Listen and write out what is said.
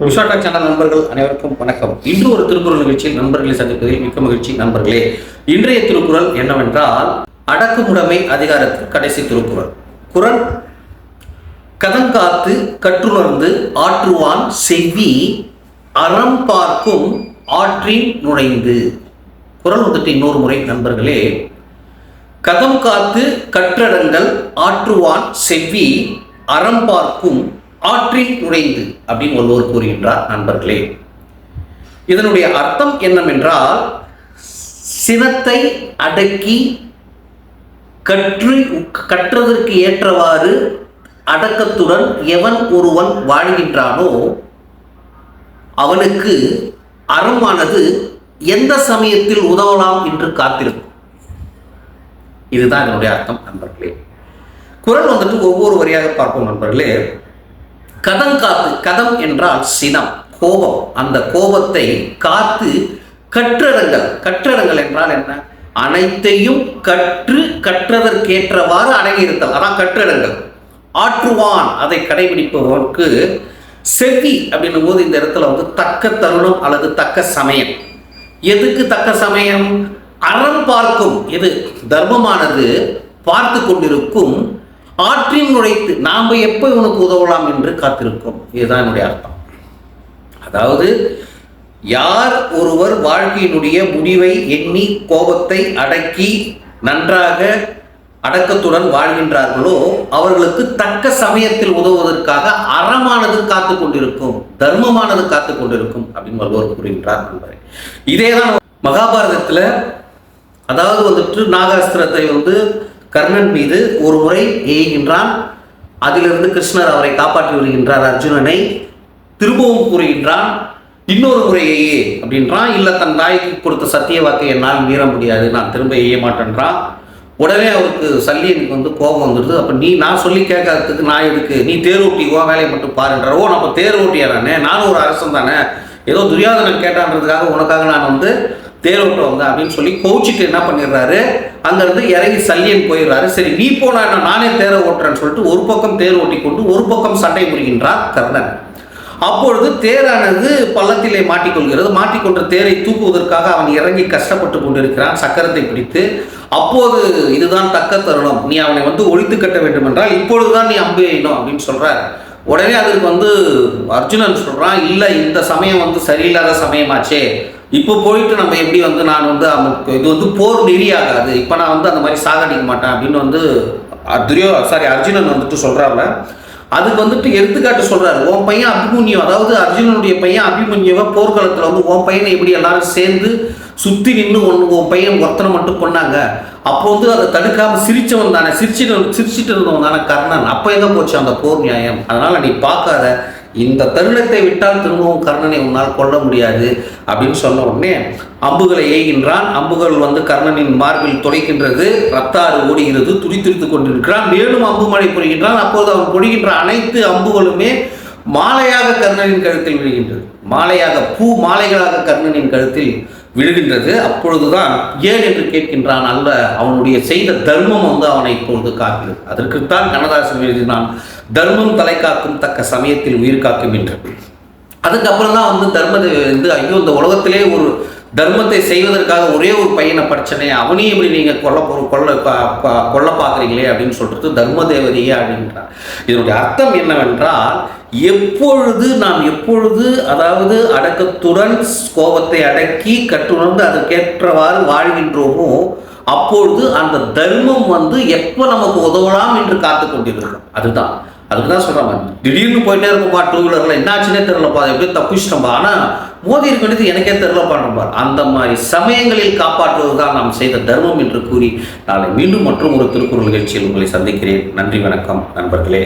விஷாட்டா channel நண்பர்கள் அனைவருக்கும் வணக்கம். இன்று ஒரு திருக்குறள் நிகழ்ச்சியில் நண்பர்களை சந்திப்பதில் மிக்க மகிழ்ச்சி நண்பர்களே. இன்றைய திருக்குறள் என்னவென்றால் அடக்குமுடைமை அதிகாரத்தில் கடைசி திருக்குறள். குறள் கதங்காத்து கற்றுணர்ந்து ஆற்றுவான் செவ்வி அறம் பார்க்கும் ஆற்றின் நுழைந்து. குரல் வந்துட்டு இன்னொரு முறை நண்பர்களே. கதம் காத்து கற்றடங்கள் ஆற்றுவான் செவ்வி அறம் பார்க்கும் ஆற்றில் நுழைந்து அப்படின்னு ஒருவர் கூறுகின்றார் நண்பர்களே. இதனுடைய அர்த்தம் என்னவென்றால் சினத்தை அடக்கி கற்று கற்றதற்கு ஏற்றவாறு அடக்கத்துடன் எவன் ஒருவன் வாழ்கின்றானோ அவனுக்கு அறமானது எந்த சமயத்தில் உதவலாம் என்று காத்திருக்கும். இதுதான் என்னுடைய அர்த்தம் நண்பர்களே. குரல் வந்துட்டு ஒவ்வொரு வரியாக பார்ப்போம் நண்பர்களே. கதம் காத்து கதம் என்றால் சினம் கோபம். அந்த கோபத்தை காத்து கற்றடங்கள் கற்றடங்கள் என்றால் என்ன? அனைத்தையும் கற்று கற்றதற்கேற்றவாறு அடங்கியிருத்தல். அதான் கற்றடங்கள் ஆற்றுவான். அதை கடைபிடிப்பவனுக்கு செவி அப்படின்னும் போது இந்த இடத்துல வந்து தக்க தருணம் அல்லது தக்க சமயம். எதுக்கு தக்க சமயம்? அறம் பார்க்கும். எது? தர்மமானது பார்த்து கொண்டிருக்கும் ஆற்றின் நுழைத்து நாம் எப்போ இவனுக்கு உதவலாம் என்று காத்திருக்கும் இதுதான் என்னுடைய அர்த்தம். அதாவது யார் ஒருவர் வாழ்க்கையினுடைய முடிவை எண்ணி கோபத்தை அடக்கி நன்றாக அடக்கத்துடன் வாழ்கின்றார்களோ அவர்களுக்கு தக்க சமயத்தில் உதவுவதற்காக அறமானது காத்து கொண்டிருக்கும் தர்மமானது காத்து கொண்டிருக்கும் அப்படின்னு வள்ளுவர் கூறுகின்றார் நண்பரே இதேதான் மகாபாரதத்தில் அதாவது வந்துட்டு நாகாஸ்திரத்தை வந்து கர்ணன் மீது ஒரு முறை ஏய்கின்றான் அதிலிருந்து கிருஷ்ணர் அவரை காப்பாற்றி வருகின்றார் அர்ஜுனனை. திரும்பவும் கூறுகின்றான் இன்னொரு முறை எய்யே அப்படின்றான். இல்லை தன் தாய்க்கு கொடுத்த சத்திய வாக்கை என்னால் மீற முடியாது. நான் திரும்ப எய்ய மாட்டேன்றான். உடனே அவருக்கு சல்லியனுக்கு வந்து கோபம் வந்துடுது. அப்போ நீ நான் சொல்லி கேட்கறதுக்கு நான் எதுக்கு? நீ தேரோட்டி ஓ வேலையை மட்டும் பாருன்றார் ஓ நம்ம தேர் தானே நானும் ஒரு அரசன் தானே? ஏதோ துரியாதனன் கேட்டான்றதுக்காக உனக்காக நான் வந்து தேரோட்டம் வந்தேன் அப்படின்னு சொல்லி கோச்சிட்டு என்ன பண்ணிடுறாரு? அங்கேருந்து இறங்கி சல்லியன் போயிடுறாரு. சரி நீ போனா நானே தேர ஓட்டுறேன்னு சொல்லிட்டு ஒரு பக்கம் தேர் ஓட்டி கொண்டு ஒரு பக்கம் சண்டை புரிகின்றார் கர்ணன். அப்பொழுது தேரானது பள்ளத்திலே மாட்டிக்கொள்கிறது. மாட்டிக்கொண்ட தேரை தூக்குவதற்காக அவன் இறங்கி கஷ்டப்பட்டு கொண்டிருக்கிறான். சக்கரத்தை பிடித்து அப்போது இதுதான் தக்க தருணம். நீ அவனை வந்து ஒழித்து கட்ட வேண்டும் என்றால் இப்பொழுதுதான் நீ அம்பு எய்யணும் அப்படின்னு சொல்றார். உடனே அதற்கு வந்து அர்ஜுனன் சொல்றான் இல்லை இந்த சமயம் வந்து சரியில்லாத சமயமாச்சே. இப்போ போயிட்டு நம்ம எப்படி வந்து நான் வந்து அவனுக்கு இது வந்து போர் நெறியாகாது. இப்போ நான் வந்து அந்த மாதிரி சாகடிக்க மாட்டேன் அப்படின்னு வந்து துரியோ சாரி அர்ஜுனன் வந்துட்டு சொல்கிறாங்க அதுக்கு வந்துட்டு எடுத்துக்காட்டு சொல்கிறாரு உன் பையன் அபிமன்யு அதாவது அர்ஜுனனுடைய பையன் அபிமன்யுவை போர்க்களத்தில் வந்து உன் பையனை எப்படி எல்லாரும் சேர்ந்து சுற்றி நின்று ஒன்று உன் பையன் ஒருத்தனை மட்டும் கொண்டாங்க அப்போ வந்து அதை தடுக்காம சிரிச்சவன் தானே. சிரிச்சிட்டு சிரிச்சிட்டு இருந்தவன் தானே கர்ணன். அப்போ எங்க போச்சு அந்த போர் நியாயம்? அதனால நீ பார்க்காத. இந்த தருணத்தை விட்டால் திரும்பவும் கர்ணனை உன்னால் கொல்ல முடியாது அப்படின்னு சொன்ன உடனே அம்புகளை ஏய்கின்றான் அம்புகள் வந்து கர்ணனின் மார்பில் துடைக்கின்றது ரத்தாறு ஓடுகிறது. துடித்துடித்துக் கொண்டிருக்கிறான். மேலும் அம்பு மழை பொழிகின்றான். அப்போது அவன் பொழிகின்ற அனைத்து அம்புகளுமே மாலையாக கர்ணனின் கழுத்தில் விழுகின்றது. மாலையாக பூ மாலைகளாக கர்ணனின் கழுத்தில் விழுகின்றது. அப்பொழுதுதான் ஏன் என்று கேட்கின்றான் அல்ல அவனுடைய செய்த தர்மம் வந்து அவனை இப்பொழுது காக்கிறது. அதற்குத்தான் கண்ணதாசன் எழுதினான் தர்மம் தலை காக்கும் தக்க சமயத்தில் உயிர் காக்கும் என்று. அதுக்கப்புறம் தான் வந்து தர்மத்தை வந்து ஐயோ இந்த உலகத்திலே ஒரு தர்மத்தை செய்வதற்காக ஒரே ஒரு பையனை பிரச்சனை அவனையும் இப்படி நீங்கள் கொல்ல கொல்ல கொல்ல பார்க்குறீங்களே அப்படின்னு சொல்லிட்டு தர்ம தேவதையே அப்படின்றார். இதனுடைய அர்த்தம் என்னவென்றால் எப்பொழுது நாம் எப்பொழுது அதாவது அடக்கத்துடன் கோபத்தை அடக்கி கற்றுணர்ந்து அதற்கேற்றவாறு வாழ்கின்றோமோ அப்பொழுது அந்த தர்மம் வந்து எப்போ நமக்கு உதவலாம் என்று காத்து கொண்டிருக்கிறோம். அதுதான். அதுக்கு தான் சொல்கிறாங்க திடீர்னு போயிட்டே இருக்கப்பா டூ வீலரில் என்னாச்சுன்னே தெரியலப்பா. அது எப்படியோ தப்பிச்சிட்டோம்பா. ஆனால் மோதி இருக்க வேண்டியது எனக்கே தெரிலப்பான்றப்பா அந்த மாதிரி சமயங்களில் காப்பாற்றுவது தான் நாம் செய்த தர்மம் என்று கூறி நாளை மீண்டும் மற்றும் ஒரு திருக்குறள் நிகழ்ச்சியில் உங்களை சந்திக்கிறேன். நன்றி வணக்கம் நண்பர்களே.